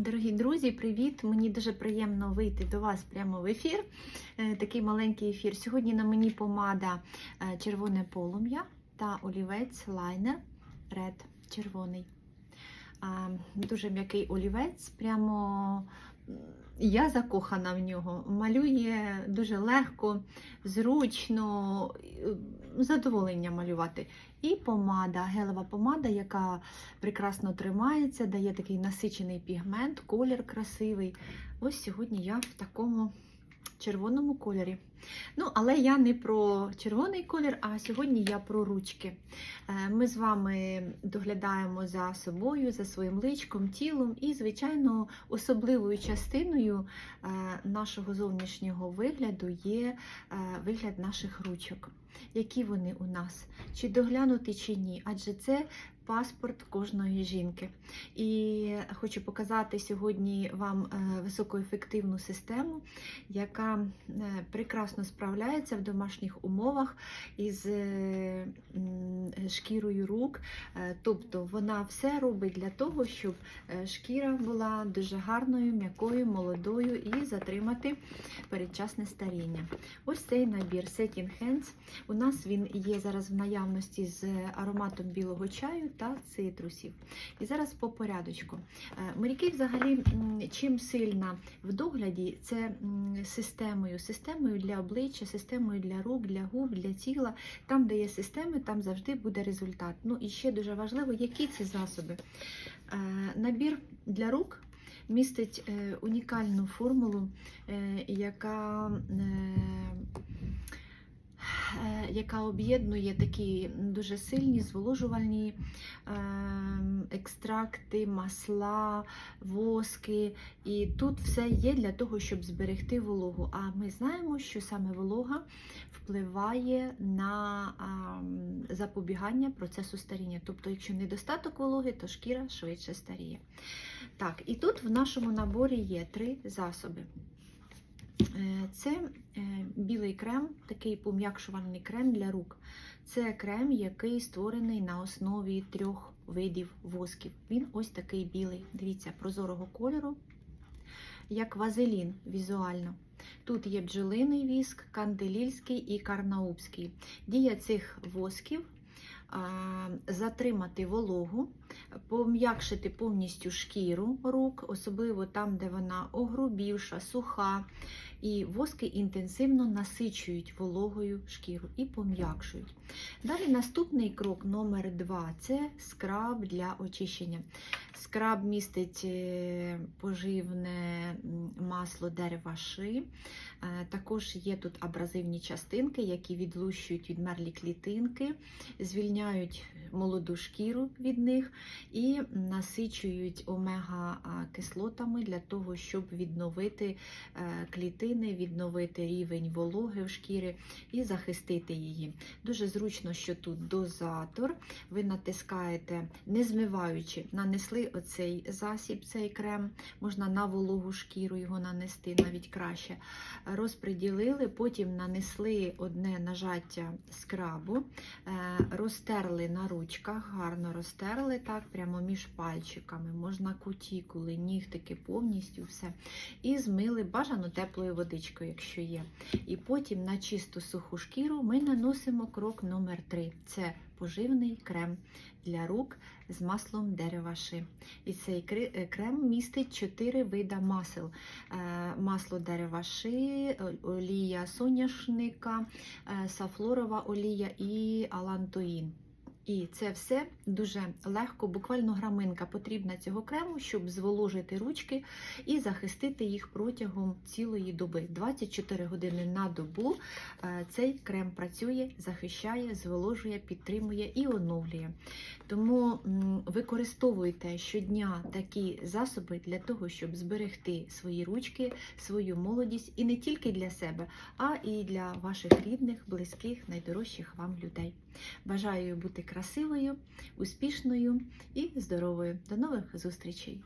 Дорогі друзі, привіт! Мені дуже приємно вийти до вас прямо в ефір. Е, Такий маленький ефір. Сьогодні на мені помада е, червоне полум'я та олівець лайнер Red червоний. Дуже м'який олівець, прямо я закохана в нього. Малює дуже легко, зручно, задоволення малювати. І помада, гелева помада, яка прекрасно тримається, дає такий насичений пігмент, колір красивий. Ось сьогодні я в такому червоному кольорі. Ну, але я не про червоний колір, а сьогодні я про ручки. Е, Ми з вами доглядаємо за собою, за своїм личком, тілом і, звичайно, особливою частиною е, нашого зовнішнього вигляду є е, вигляд наших ручок. Які вони у нас, чи доглянути, чи ні, адже це паспорт кожної жінки. І хочу показати сьогодні вам високоефективну систему, яка е, прекрасно справляється в домашніх умовах із е, шкірою рук. Е, Тобто вона все робить для того, щоб е, шкіра була дуже гарною, м'якою, молодою і затримати передчасне старіння. Ось цей набір Setting Hands. У нас він є зараз в наявності з ароматом білого чаю та цитрусів. І зараз по порядочку. Моряки взагалі чим сильна в догляді, це системою, системою для обличчя, системою для рук, для губ, для тіла. Там, де є системи, там завжди буде результат. Ну і ще дуже важливо, які ці засоби. Е, Набір для рук. Містить е, унікальну формулу, е, яка яка об'єднує такі дуже сильні зволожувальні е, екстракти, масла, воски. І тут все є для того, щоб зберегти вологу. А ми знаємо, що саме волога впливає на запобігання процесу старіння. Тобто, якщо недостаток вологи, то шкіра швидше старіє. Так, і тут в нашому наборі є три засоби. Е, Це е, білий крем, такий пом'якшувальний крем для рук. Це крем, який створений на основі трьох видів восків. Він ось такий білий, дивіться, прозорого кольору, як вазелін візуально. Тут є бджолиний віск, канделільський і карнаубський. Дія цих восків затримати вологу, пом'якшити повністю шкіру рук, особливо там, де вона огрубівша, суха. І воски інтенсивно насичують вологою шкіру і пом'якшують. Далі наступний крок номер два це скраб для очищення. Скраб містить е, поживне масло дерева ши. Е, Також є тут абразивні частинки, які відлущують відмерлі клітинки, звільняють молоду шкіру від них і насичують омега-кислотами для того, щоб відновити е, клітини, відновити рівень вологи в шкірі і захистити її. Дуже зручно, що тут дозатор. Ви натискаєте, не змиваючи, нанесли оцей засіб, цей крем, можна на вологу шкіру його нанести навіть краще. Розподілили, потім нанесли одне нажаття скрабу, е, розтерли на ручках, гарно розтерли так, прямо між пальчиками, можна кутікули, нігтики повністю все. І змили бажано теплою водичкою, якщо є. І потім на чисту суху шкіру ми наносимо крок номер 3 Це поживний крем для рук з маслом дерева ши. І цей е, крем містить 4 вида масел: Е, масло дерева ши, о- олія соняшника, е, сафлорова олія і алантоїн. І це все дуже легко, буквально граминка потрібна цього крему, щоб зволожити ручки і захистити їх протягом цілої доби. 24 години на добу е, цей крем працює, захищає, зволожує, підтримує і оновлює. Тому використовуйте щодня такі засоби для того, щоб зберегти свої ручки, свою молодість і не тільки для себе, а і для ваших рідних, близьких, найдорожчих вам людей. Бажаю бути красивою, успішною і здоровою. До нових зустрічей!